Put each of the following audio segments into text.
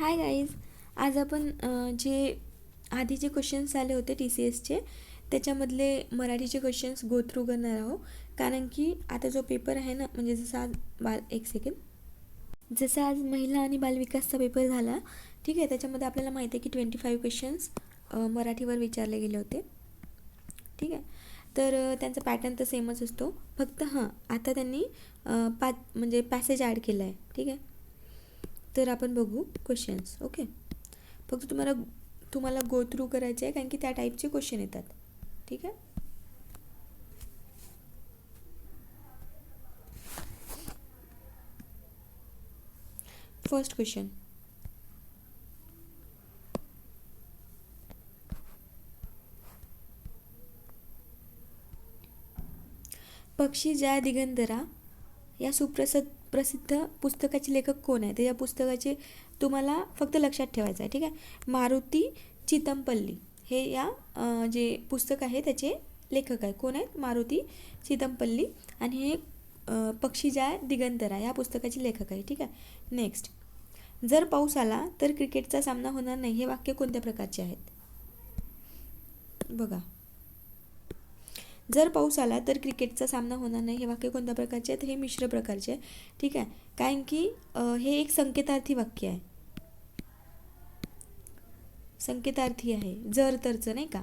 Hi guys आज आपण अ, जे आधीचे क्वेश्चन्स आले होते टी सी एसचे त्याच्यामधले मराठीचे क्वेश्चन्स गो थ्रू करणार आहोत. कारण की आता जो पेपर आहे ना म्हणजे जसं आज बाल एक सेकंड जसं आज महिला आणि बालविकासचा पेपर झाला ठीक आहे त्याच्यामध्ये आपल्याला माहिती आहे की ट्वेंटी फाईव्ह क्वेश्चन्स मराठीवर विचारले गेले होते. ठीक आहे? तर त्यांचा पॅटर्न तर सेमच असतो. फक्त हां आता त्यांनी पाच म्हणजे पॅसेज ॲड केला आहे ठीक आहे? तर आपण बघू क्वेश्चन्स ओके फक्त तुम्हाला तुम्हाला गो थ्रू करायचे आहे कारण की त्या टाईपचे क्वेश्चन येतात. ठीक आहे? फर्स्ट क्वेश्चन पक्षी जया दिगंधरा या सुप्रसिद्ध प्रसिद्ध पुस्तकाचे लेखक कोण आहे तर या पुस्तकाचे तुम्हाला फक्त लक्षात ठेवायचं आहे ठीक आहे? मारुती चितमपल्ली हे या जे पुस्तक आहे त्याचे लेखक आहे कोण आहेत? मारुती चितमपल्ली आणि हे पक्षीजाय दिगंतरा या पुस्तकाचे लेखक आहे ठीक आहे? नेक्स्ट जर पाऊस आला तर क्रिकेटचा सामना होणार नाही. हे वाक्य कोणत्या प्रकारचे आहेत? बघा. जर पाऊस आला तर क्रिकेटचा सामना होणार नाही हे वाक्य कोणत्या प्रकारचे आहे तर हे मिश्र प्रकारचे आहे ठीक आहे? कारण की हे एक संकेतार्थी वाक्य आहे. संकेतार्थी आहे. जर तरचं नाही का?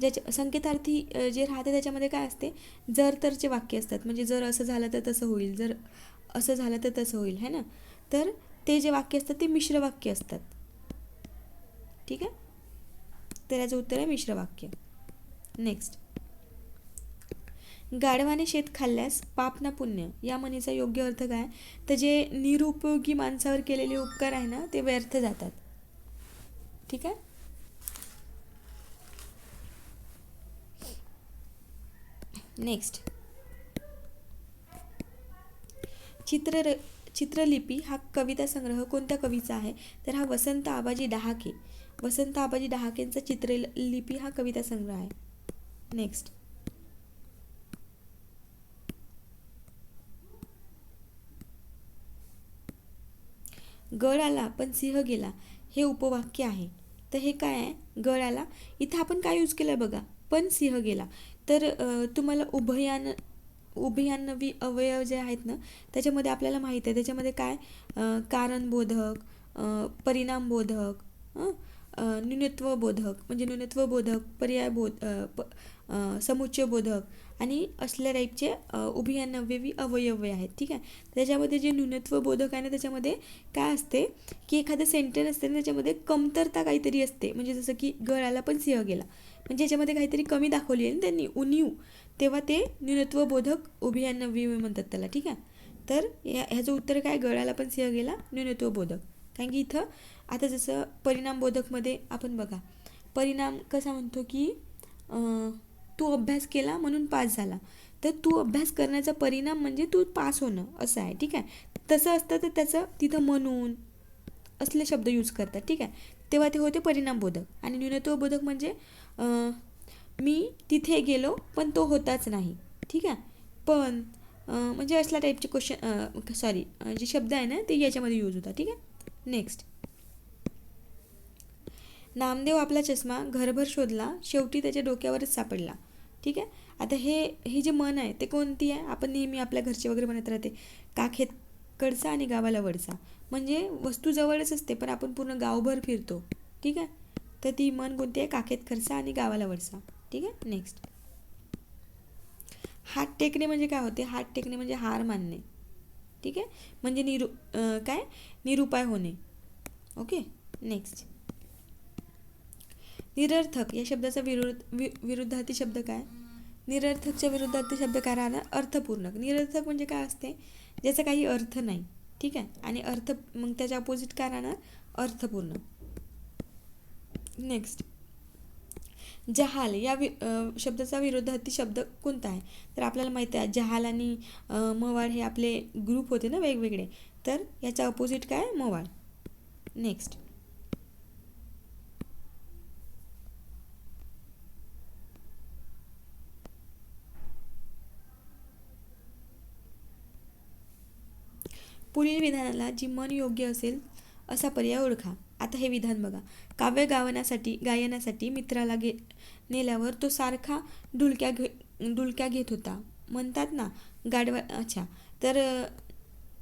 ज्याच्या संकेतार्थी जे राहते त्याच्यामध्ये काय असते? जर तरचे वाक्य असतात. म्हणजे जर असं झालं तर तसं होईल. जर असं झालं तर तसं होईल. है ना? तर ते जे वाक्य असतात ते मिश्र वाक्य असतात. ठीक आहे? तर याचं उत्तर आहे मिश्र वाक्य. नेक्स्ट गाढवाने शेत खाल्ल्यास पाप ना पुण्य. या म्हणीचा योग्य अर्थ काय? तर जे निरुपयोगी माणसावर केलेले उपकार आहे ना ते व्यर्थ जातात. ठीक आहे? नेक्स्ट चित्र चित्रलिपी हा कविता संग्रह. कोणत्या कवीचा आहे? तर हा वसंत आबाजी डहाके. वसंत आबाजी डहाकेंचा चित्रलिपी हा कविता संग्रह आहे. नेक्स्ट गड आला पण सिंह गेला. हे उपवाक्य आहे. तर हे काय आहे? गड आला. इथं आपण काय यूज केलं बघा? पण सिंह गेला. तर तुम्हाला उभयान उभयान्नवी अवयव जे आहेत ना त्याच्यामध्ये आपल्याला माहीत आहे. त्याच्यामध्ये काय? कारणबोधक परिणामबोधक न्यूनत्वबोधक. म्हणजे न्यूनत्वबोधक पर्यायबोध बोध प समुच्चयबोधक आणि असल्या टाईपचे अ, उभयान्नव्यवी अवयव आहेत. ठीक आहे? त्याच्यामध्ये जे न्यूनत्वबोधक आहे ना त्याच्यामध्ये काय असते की एखादं सेंटेन्स असते ना त्याच्यामध्ये कमतरता काहीतरी असते. म्हणजे जसं की गळाला पण सिंह गेला. म्हणजे याच्यामध्ये काहीतरी कमी दाखवली आहे ना त्यांनी उणीव. तेव्हा ते न्यूनत्वबोधक उभयान्नव्यवी म्हणतात त्याला. ठीक आहे? तर या ह्याचं उत्तर काय? गळाला पण सिंह गेला न्यूनत्वबोधक कारण की इथं आता जसं परिणामबोधकमध्ये आपण बघा. परिणाम कसा म्हणतो की तू अभ्यास केला म्हणून पास झाला. तर तू अभ्यास करण्याचा परिणाम म्हणजे तू पास होणं असं आहे ठीक आहे? तसं असतं तर त्याचं तिथं म्हणून असले शब्द यूज करतात ठीक आहे? तेव्हा ते होते परिणामबोधक. आणि न्यूनत्वबोधक म्हणजे मी तिथे गेलो पण तो होताच नाही ठीक आहे? पण म्हणजे असल्या टाईपचे क्वेश्चन सॉरी जे शब्द आहे ना ते याच्यामध्ये यूज होतात ठीक आहे? नेक्स्ट नामदेव आपला चष्मा घरभर शोधला शेवटी त्याच्या डोक्यावरच सापडला. ठीक आहे? आता हे ही जे मन आहे ते कोणती आहे? आपण नेहमी आपल्या घरचे वगैरे म्हणत राहते काखेत कडचा आणि गावाला वडचा म्हणजे वस्तू जवळच असते पण आपण पूर्ण गावभर फिरतो. ठीक आहे? तर ती मन कोणती आहे? काखेत खर्चा आणि गावाला वडसा ठीक आहे? नेक्स्ट हात टेकणे म्हणजे काय होते? हात टेकणे म्हणजे हार मानणे. ठीक आहे? म्हणजे निरु काय? निरुपाय होणे. ओके? नेक्स्ट निरर्थक या शब्दाचा विरोध वि विरुद्धार्थी शब्द काय? निरर्थकच्या विरुद्धार्थी शब्द काय राहणार अर्थपूर्ण निरर्थक म्हणजे काय असते? ज्याचा काही अर्थ नाही. ठीक आहे? आणि अर्थ मग त्याच्या अपोजिट काय राहणार अर्थपूर्ण. नेक्स्ट जहाल या वि शब्दाचा विरोधार्थी शब्द कोणता आहे? तर आपल्याला माहिती आहे जहाल आणि मवाळ हे आपले ग्रुप होते ना वेगवेगळे. तर याचा अपोजिट काय? आहे? मवाळ. नेक्स्ट पुढील विधानाला जी मन योग्य असेल असा पर्याय ओळखा. आता हे विधान बघा. काव्य गावण्यासाठी गायनासाठी मित्राला गे नेल्यावर तो सारखा डुलक्या घे डुलक्या घेत होता. म्हणतात ना गाडवा अच्छा तर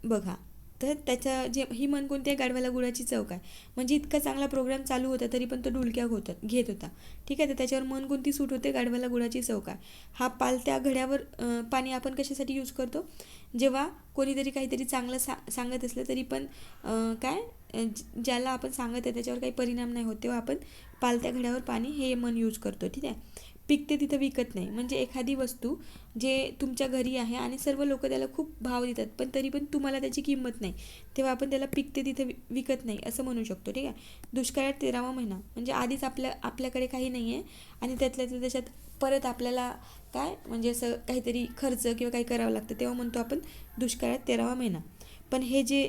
बघा. तर त्याचं जे ही मन कोणती आहे? गाडवाला गुळाची चौक आहे म्हणजे इतका चांगला प्रोग्राम चालू होता तरी पण तो डुलक्या होत घेत होता. ठीक आहे? तर त्याच्यावर मन कोणती सूट होते? गाडवाला गुळाची चौक आहे हा पालत्या घड्यावर पाणी आपण कशासाठी यूज करतो? जेव्हा कोणीतरी काहीतरी चांगलं सा सांगत असलं तरी पण काय? ज्याला आपण सांगत आहे त्याच्यावर काही परिणाम नाही होत तेव्हा आपण पालत्या घड्यावर पाणी हे मन यूज करतो. ठीक आहे? पिकते तिथं विकत नाही. म्हणजे एखादी वस्तू जे तुमच्या घरी आहे आणि सर्व लोक त्याला खूप भाव देतात पण तरी पण तुम्हाला त्याची किंमत नाही. तेव्हा आपण त्याला पिकते तिथं विकत नाही असं म्हणू शकतो. ठीक आहे? दुष्काळात तेरावा महिना. म्हणजे आधीच आपल्या आपल्याकडे काही नाही आहे आणि त्यातल्या त्या त्याच्यात परत आपल्याला काय? म्हणजे असं काहीतरी खर्च किंवा काही करावं लागतं. तेव्हा म्हणतो आपण दुष्काळात तेरावा महिना. पण हे जे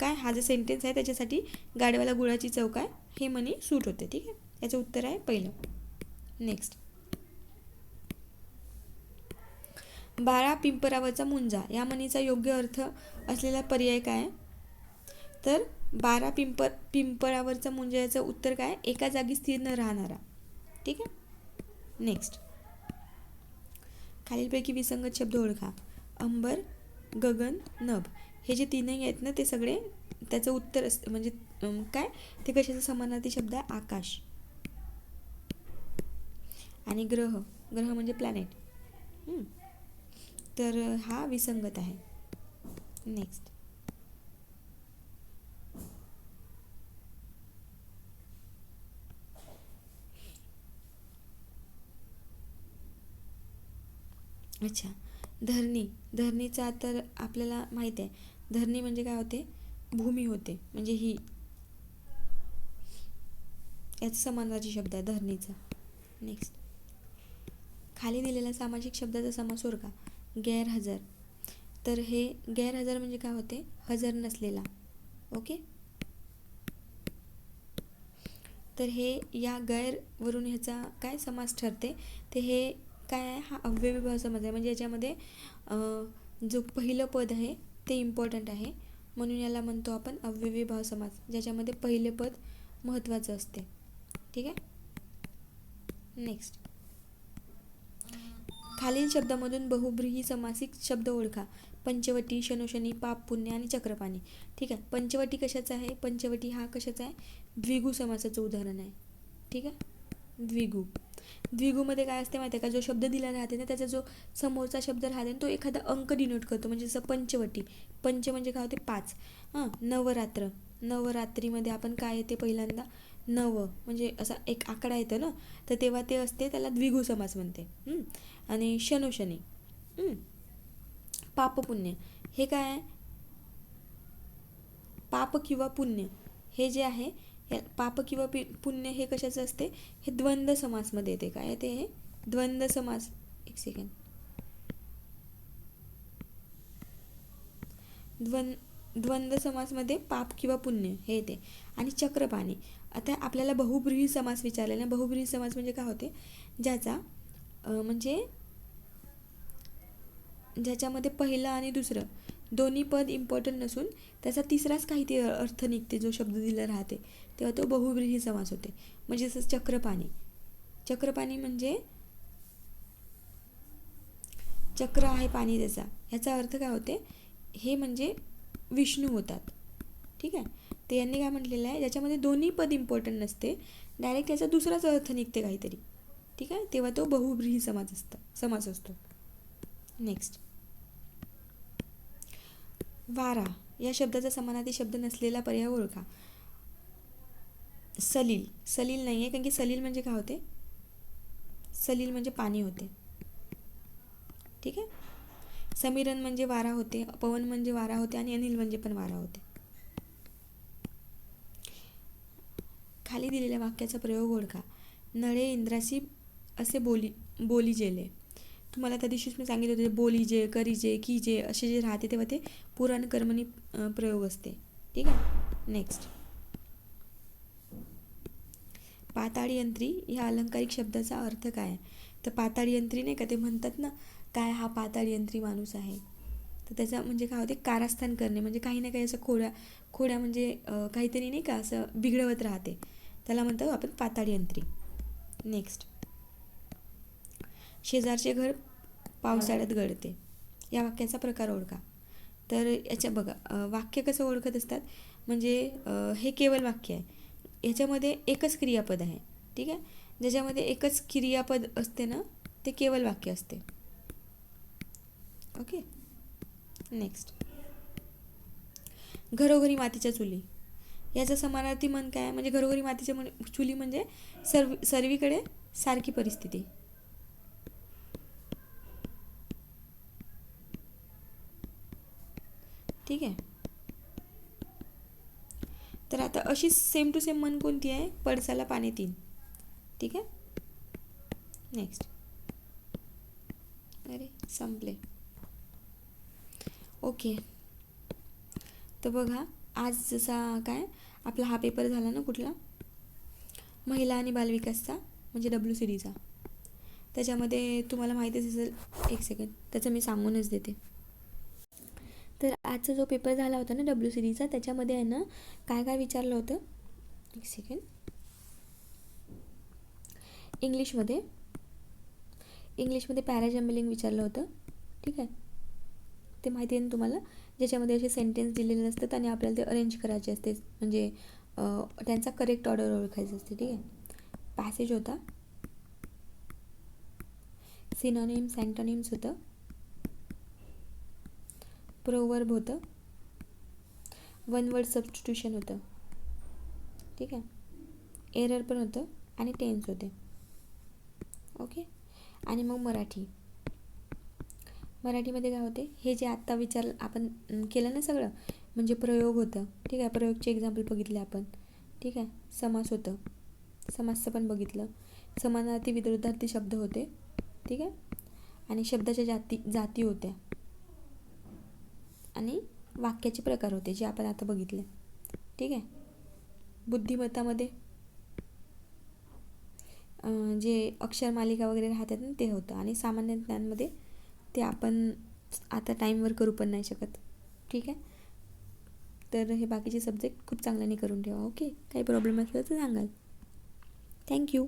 काय? हा जो सेंटेन्स आहे त्याच्यासाठी गाडव्याला गुळाची चौक आहे हे म्हणी सूट होते. ठीक आहे? याचं उत्तर आहे पहिलं. नेक्स्ट बाळा पिंपरावरचा मुंजा या म्हणीचा योग्य अर्थ असलेला पर्याय काय? तर बारा पिंपर पिंपळावरचा मुंजा याचं उत्तर काय? एका जागी स्थिर न राहणारा. ठीक आहे? नेक्स्ट खालीलपैकी विसंगत शब्द ओळखा. अंबर गगन नभ. हे जे तीनही आहेत ना ते सगळे त्याचं उत्तर अस म्हणजे काय? ते कशाचा समानार्थी शब्द आहे? आकाश. आणि ग्रह. ग्रह म्हणजे प्लॅनेट तर हा विसंगत आहे. नेक्स्ट अच्छा. धरणी. धरणीचा तर आपल्याला माहीत आहे. धरणी म्हणजे काय होते? भूमी होते. म्हणजे ही. याचा समानार्थी शब्द आहे धरणीचा. नेक्स्ट खाली दिलेला सामाजिक शब्दाचा समास का? गैरहजर. तर हे गैरहजर म्हणजे काय होते? हजर नसलेला. ओके? तर हे या गैरवरून ह्याचा काय समास ठरते? ते हे काय आहे? हा अव्ययभाव समाज आहे. म्हणजे याच्यामध्ये जो पहिलं पद आहे ते इम्पॉर्टंट आहे. म्हणून याला म्हणतो आपण अव्ययभाव समास. ज्याच्यामध्ये पहिले पद महत्त्वाचं असते. ठीक आहे? नेक्स्ट खालील शब्दामधून बहुब्रीही समासिक शब्द ओळखा. पंचवटी शनोशनी पाप पुण्य आणि चक्रपाणी. ठीक आहे? पंचवटी कशाचा आहे? पंचवटी हा कशाचा आहे? द्विगु समासाचं उदाहरण आहे. ठीक आहे? द्विगु. द्विगुमध्ये काय असते माहिती आहे का? जो शब्द दिला राहते ना त्याचा जो समोरचा शब्द राहते ना तो एखादा अंक डिनोट करतो. म्हणजे जसं पंचवटी. पंच म्हणजे काय होते? पाच. हां? नवरात्र. नवरात्रीमध्ये आपण काय येते पहिल्यांदा? नव म्हणजे असा एक आकडा येतो ना तर तेव्हा ते असते त्याला द्विगु समास म्हणते. आणि शनोशनी पाप पापपुण्य. हे काय आहे? पाप किंवा पुण्य. हे जे आहे पाप किंवा पुण्य हे कशाचं असते? हे द्वंद्व समासमध्ये येते. काय ते हे? द्वंद्व समास. एक सेकंड द्वंद द्वंद्व समासमध्ये पाप किंवा पुण्य हे येते. आणि चक्रपाणी. आता आपल्याला बहुब्रीही समास विचारलेला बहुब्रीही समास म्हणजे काय होते? ज्याचा म्हणजे ज्याच्यामध्ये पहिलं आणि दुसरं दोन्ही पद इम्पॉर्टंट नसून त्याचा तिसराच काहीतरी अर्थ निघते जो शब्द दिला राहते तेव्हा तो बहुब्रीही समास होते. म्हणजे जसं चक्रपाणी. चक्रपाणी म्हणजे चक्र आहे पाणी त्याचा. ह्याचा अर्थ काय होते? हे म्हणजे विष्णू होतात. ठीक आहे? ते यांनी काय म्हटलेलं आहे ज्याच्यामध्ये दोन्ही पद इम्पॉर्टंट नसते डायरेक्ट त्याचा दुसराच अर्थ निघते काहीतरी. ठीक आहे? तेव्हा तो बहुब्रीही समाज असतो समाज असतो. नेक्स्ट वारा. या शब्दाचा समानार्थी शब्द नसलेला पर्याय ओळखा. सलील. सलील नाही आहे कारण की सलील म्हणजे काय होते? सलील म्हणजे पाणी होते. ठीक आहे? समीरन म्हणजे वारा होते पवन म्हणजे वारा होते आणि अनिल म्हणजे पण वारा होते. खाली दिलेल्या वाक्याचा प्रयोग ओळखा. नळे इंद्रासी असे बोली बोली जेले. तुम्हाला त्या दिवशीच मी सांगितलं होते बोली जे करी जे की जे असे जे राहते तेव्हा ते पुराण कर्मणी प्रयोग असते. ठीक आहे? नेक्स्ट पाताळी यंत्री ह्या अलंकारिक शब्दाचा अर्थ काय? तर पाताळी यंत्री नाही का ते म्हणतात ना काय हा पाताळी यंत्री माणूस आहे? तर त्याचा म्हणजे काय होते? कारास्थान करणे. म्हणजे काही ना काही असं खोड्या खोड्या म्हणजे काहीतरी नाही का असं बिघडवत राहते. त्याला म्हणतो आपण पाताळी अंत्री नेक्स्ट शेजारचे घर पावसाळ्यात गळते. या वाक्याचा प्रकार ओळखा. तर याच्या बघा वाक्य कसं ओळखत असतात? म्हणजे हे केवळ वाक्य आहे. याच्यामध्ये एकच क्रियापद आहे. ठीक आहे? ज्याच्यामध्ये एकच क्रियापद असते ना ते केवळ वाक्य असते. ओके? नेक्स्ट घरोघरी मातीच्या चुली. याचा समानार्थी मन काय म्हणजे घरोघरी मातीच्या म्हण- चुली म्हणजे सर्व सर्वीकडे सारखी परिस्थिती. ठीक आहे? तर आता अशी सेम टू सेम मन कोणती आहे? पडसाला पाने तीन. ठीक आहे? नेक्स्ट अरे संपले. ओके तर बघा आज जसा काय? आपला हा पेपर झाला ना कुठला? महिला आणि बालविकासचा म्हणजे डब्ल्यू सी डीचा त्याच्यामध्ये तुम्हाला माहितीच असेल एक सेकंड त्याचं मी सांगूनच देते. तर आजचा जो पेपर झाला होता ना डब्ल्यू सी डीचा त्याच्यामध्ये आहे ना काय काय विचारलं होतं? एक सेकंड इंग्लिशमध्ये इंग्लिशमध्ये पॅराजम्बलिंग विचारलं होतं. ठीक आहे? ते माहिती आहे ना तुम्हाला? ज्याच्यामध्ये असे सेंटेन्स दिलेले असतात आणि आपल्याला ते अरेंज करायचे असते. म्हणजे त्यांचा करेक्ट ऑर्डर ओळखायचं असते ठीक आहे? पॅसेज होता. सिनॉनिम अँटोनिम्स होतं. प्रोवर्ब होतं. वन वर्ड सबस्टिट्यूशन होतं. ठीक आहे? एरर पण होतं आणि टेन्स होते. ओके आणि मग मराठी. मराठीमध्ये काय होते? हे जे आत्ता विचार आपण केलं ना सगळं म्हणजे प्रयोग होतं. ठीक आहे? प्रयोगचे एक्झाम्पल बघितले आपण. ठीक आहे? समास होतं. समासचं पण बघितलं. समानार्थी विरोधार्थी शब्द होते. ठीक आहे? आणि शब्दाच्या जाती जाती होत्या. आणि वाक्याचे प्रकार होते जे आपण आता बघितले. ठीक आहे? बुद्धिमत्तामध्ये जे अक्षर मालिका वगैरे राहतात ना ते होतं. आणि सामान्य ज्ञानमध्ये ते आपण आता टाईमवर करू पण नाही शकत. ठीक आहे? तर हे बाकीचे सब्जेक्ट खूप चांगल्याने करून ठेवा ओके काही प्रॉब्लेम असला तर सांगाल. थँक्यू